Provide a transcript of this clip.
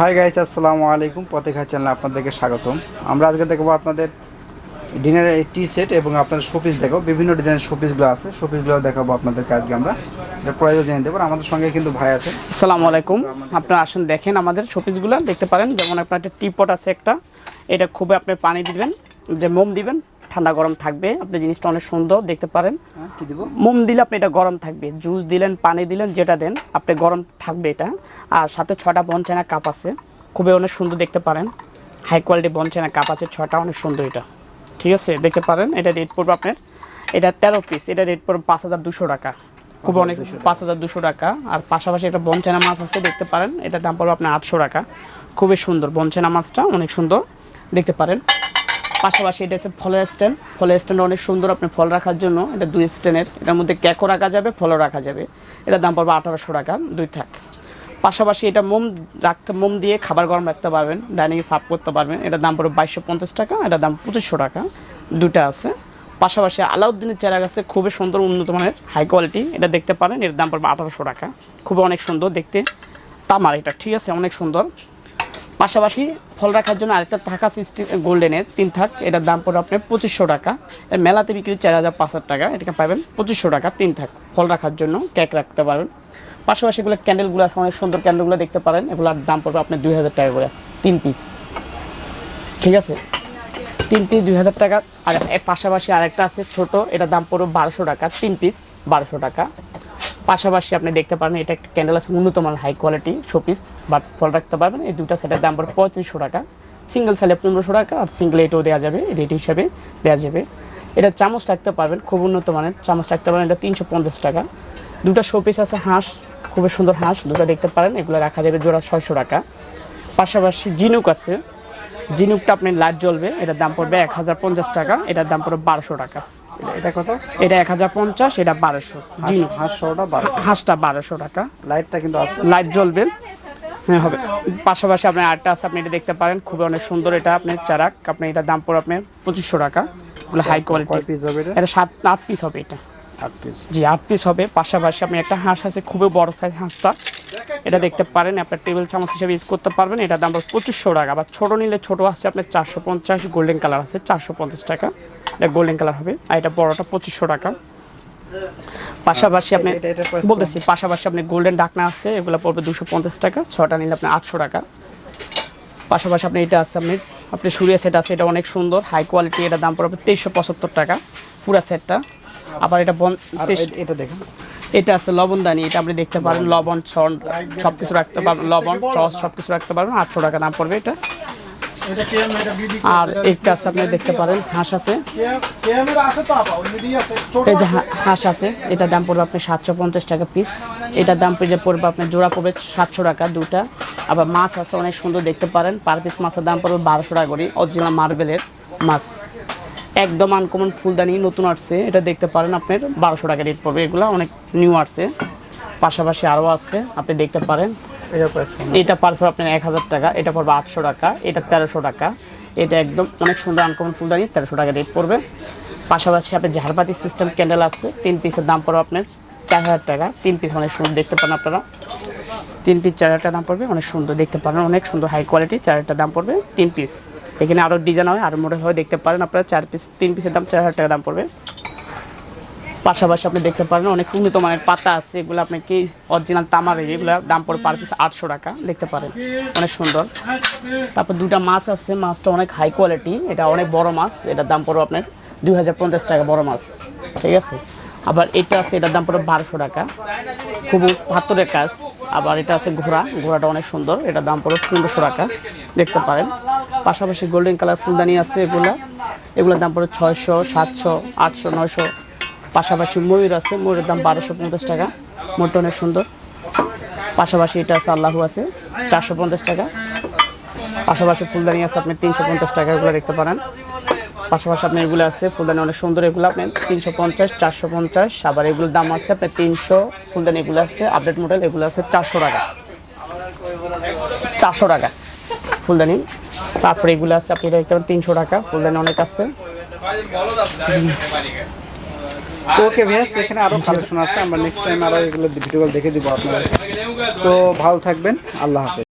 Hi guys আসসালামু আলাইকুম। পথেঘা চ্যানেলে আপনাদেরকে স্বাগতম। আমরা আজকে দেখব আপনাদের ডিনারের টি সেট এবং আপনার শোপিস দেখাবো। বিভিন্ন ডিজাইনের শোপিসগুলো আছে। শোপিসগুলো দেখাবো আপনাদেরকে আজকে আমরা। প্রয়োজন জেনে দেবো আমাদের সঙ্গে কিন্তু ভাই আছে। আসসালামু আলাইকুম। আপনারা আসুন দেখেন আমাদের শোপিসগুলো দেখতে পারেন, যেমন আপনার একটা টিপট আছে একটা। এটা খুবই আপনি পানি দিবেন, যে মোম দিবেন ঠান্ডা গরম থাকবে। আপনি জিনিসটা অনেক সুন্দর দেখতে পারেন। হ্যাঁ মোম দিলে আপনি এটা গরম থাকবে। জুস দিলেন পানি দিলেন যেটা দেন আপনি গরম থাকবে এটা। আর সাথে ছটা বনচানা কাপ আছে। খুবই অনেক সুন্দর দেখতে পারেন। হাই কোয়ালিটি বনচানা কাপ আছে ছটা অনেক সুন্দর এটা। ঠিক আছে? দেখতে পারেন এটা রেট পড়বে আপনার এটা তেরো পিস এটা রেট পড়বে পাঁচ হাজার দুশো টাকা। খুব অনেক পাঁচ হাজার দুশো টাকা। আর পাশাপাশি একটা বনচানা মাছ আছে দেখতে পারেন এটার দাম পড়বে আপনার আটশো টাকা। খুবই সুন্দর বনচানা মাছটা অনেক সুন্দর। দেখতে পারেন। পাশাপাশি এটা হচ্ছে ফলের স্ট্যান্ড ফলের স্ট্যান্ড অনেক সুন্দর আপনি ফল রাখার জন্য। এটা দুই স্ট্যান্ডের এটার মধ্যে ক্যাকও রাখা যাবে, ফলও রাখা যাবে। এটার দাম পড়বে আঠারোশো টাকা, দুই থাক। পাশাপাশি এটা মোম রাখতে, মোম দিয়ে খাবার গরম রাখতে পারবেন, ডাইনিংয়ে সাফ করতে পারবেন। এটার দাম পড়বে বাইশশো পঞ্চাশ টাকা, এটার দাম পঁচিশশো টাকা দুটা আছে। পাশাপাশি আলাউদ্দিনের চারা গাছে খুবই সুন্দর উন্নত মানের হাই কোয়ালিটি এটা দেখতে পারেন, এর দাম পড়বে আঠারোশো টাকা। খুবই অনেক সুন্দর দেখতে। তামার এটা ঠিক আছে, অনেক সুন্দর। পাশাপাশি ফল রাখার জন্য আরেকটা থাকা সিস্টেম গোল্ডেনের তিন থাক, এটার দাম পড়বে আপনার পঁচিশশো টাকা। এর মেলাতে বিক্রি চার হাজার পাঁচ হাজার টাকা, এটাকে পাবেন পঁচিশশো টাকা, তিন থাক। ফল রাখার জন্য কেক রাখতে পারেন। পাশাপাশি এগুলো ক্যান্ডেলগুলো আছে, অনেক সুন্দর ক্যান্ডেলগুলো দেখতে পারেন। এগুলোর দাম পড়বে আপনার দুই হাজার টাকা করে, তিন পিস ঠিক আছে? তিন পিস দুই হাজার টাকা। আর এর পাশাপাশি আরেকটা আছে ছোট, এটার দাম পড়বে বারোশো টাকা, তিন পিস বারোশো টাকা। পাশাপাশি আপনি দেখতে পারেন, এটা একটা ক্যান্ডেল আছে উন্নত হাই কোয়ালিটি শোপিস বাট ফল রাখতে পারবেন। এই দুটা সেটের দাম পড়বে পঁয়ত্রিশশো টাকা। সিঙ্গেল সেলে পনেরোশো টাকা, আর সিঙ্গেল এটাও দেওয়া যাবে রেট হিসাবে দেওয়া যাবে। এটা চামচ রাখতে পারবেন, খুব উন্নত মানের চামচ রাখতে পারেন এটা তিনশো পঞ্চাশ টাকা। দুটা শোপিস আছে, হাঁস, খুবই সুন্দর হাঁস দুটো দেখতে পারেন, এগুলো রাখা যাবে জোড়া ছয়শো টাকা। পাশাপাশি জিনুক আছে জিনুকটা আপনি লাইট জ্বলবে, এটার দাম পড়বে এক হাজার পঞ্চাশ টাকা, এটার দাম পড়বে বারোশো টাকা। এটা কত? এটা এক হাজার পঞ্চাশ এটা বারোশো। জিনো হাঁসশোটা বারো হাঁসটা বারোশো টাকা। লাইটটা কিন্তু আছে। লাইট জ্বলবে। হ্যাঁ হবে। পাশাপাশি আপনার আটটা আছে আপনি এটা দেখতে পারেন। খুবই অনেক সুন্দর এটা আপনি চারাক। আপনি এটা দাম পড়ে আপনার পঁচিশশো টাকা। হাই কয় কোয়ালিটি এটা? সাত আট পিস হবে এটা। জি আট পিস হবে। পাশাপাশি আপনি একটা হাঁস আছে খুবই বড় সাইজ হাঁসটা। এটা দেখতে পারেন আপনার টেবিল চামচ হিসেবে ইউজ করতে পারবেন। এটা দাম পড়বে পঁচিশশো টাকা। আবার ছোটো নিলে ছোটো আছে আপনার চারশো পঞ্চাশ গোল্ডেন কালার আছে চারশো পঞ্চাশ টাকা। এটা গোল্ডেন কালার হবে। আর এটা বড়টা পঁচিশশো টাকা। পাশাপাশি আপনি বলতেছি পাশাপাশি আপনি গোল্ডেন ডাকনা আছে এগুলো পড়বে দুশো পঞ্চাশ টাকা। ছটা নিলে আপনি আটশো টাকা। পাশাপাশি আপনি এটা আছে আপনি আপনি সুরিয়া সেট আছে এটা অনেক সুন্দর হাই কোয়ালিটি এটা দাম পড়বে তেইশশো পঁচাত্তর টাকা। পুরা সেটটা আবার এটা এটা দেখেন। এটা আছে লবণদানি এটা আপনি দেখতে পারেন লবণ ছন সব কিছু রাখতে পারবেন লবণ চস সব কিছু রাখতে পারবেন আটশো টাকা দাম পড়বে এটা। আর একটা আছে আপনি দেখতে পারেন হাঁস আছে। এই যে হাঁস আছে এটার দাম পড়বে আপনি সাতশো পঞ্চাশ টাকা পিস এটার দাম পড়বে আপনার জোড়া পড়বে সাতশো টাকা দুটা। আবার মাছ আছে অনেক সুন্দর দেখতে পারেন পার পিস মাছের দাম পড়বে বারোশো টাকা করে অরিজিনাল মার্বেলের মাছ। একদম আনকমন ফুলদানি নতুন আসছে। এটা দেখতে পারেন আপনার বারোশো টাকা রেট পড়বে। এগুলো অনেক নিউ আসছে। পাশাপাশি আরও আছে আপনি দেখতে পারেন। এটা পারফর আপনার এক হাজার টাকা এটা পড়বে আটশো টাকা এটা তেরোশো টাকা। এটা একদম অনেক সুন্দর আনকমন ফুলদানি তেরোশো টাকা রেট পড়বে। পাশাপাশি আপনার ঝাড়বাতি সিস্টেম ক্যান্ডেল আছে তিন পিসের দাম পড়বে আপনার চার হাজার টাকা। তিন পিস অনেক সুন্দর দেখতে পান আপনারা। তিন পিস চার হাজার টাকা দাম পড়বে অনেক সুন্দর দেখতে পারেন। অনেক সুন্দর হাই কোয়ালিটি চার হাজার টাকা দাম পড়বে তিন পিস এখানে আরও ডিজাইন হয় আরও মডেল হয় দেখতে পারেন আপনারা, চার পিস তিন পিসের দাম চার হাজার টাকা দাম পড়বে। পাশাপাশি আপনি দেখতে পারেন অনেক উন্নত মানের পাতা আছে, এগুলো আপনি কি অরিজিনাল তামার এগুলো দাম পড়ে পার পিস আটশো টাকা, দেখতে পারেন। অনেক সুন্দর। তারপর দুটা মাছ আছে, মাছটা অনেক হাই কোয়ালিটি এটা অনেক বড় মাছ, এটার দাম পড়বে আপনার দুই হাজার পঞ্চাশ টাকা বড় মাছ, ঠিক আছে? আবার এটা আছে, এটার দাম পড়বে বারোশো টাকা। খুব হাতুরের কাজ, আবার এটা আছে ঘোড়া, ঘোড়াটা অনেক সুন্দর, এটার দাম পড়বে পনেরোশো টাকা, দেখতে পারেন। পাশাপাশি গোল্ডেন কালার ফুলদানি আছে এগুলো। এগুলোর দাম পড়বে ছয়শো, সাতশো, আটশো, নয়শো। পাশাপাশি ময়ূর আছে, ময়ূরের দাম বারোশো পঞ্চাশ টাকা। ময়ূরটা অনেক সুন্দর। পাশাপাশি এটা আছে, আল্লাহু আছে, চারশো পঞ্চাশ টাকা। পাশাপাশি ফুলদানি আছে আপনি তিনশো পঞ্চাশ টাকা, এগুলো দেখতে পারেন। পাশাপাশি আপনি এগুলো আছে, ফুলদানি অনেক সুন্দর এগুলো। আপনি তিনশো পঞ্চাশ, চারশো পঞ্চাশ, আবার এগুলোর দাম আছে আপনার তিনশো। ফুলদানি এগুলো আছে আপডেট মডেল এগুলো আছে চারশো টাকা। চারশো টাকা ফুলদানি। তারপরে এগুলো আছে আপনি দেখতে পারেন তিনশো টাকা ফুলদানি অনেক আছে। তো ওকে ভেস এখানে আরও কালেকশন আছে, আমরা নেক্সট টাইম আরও এগুলো ভিডিওগুলো দেখে দিব আপনারা তো ভালো থাকবেন, আল্লাহ হাফেজ।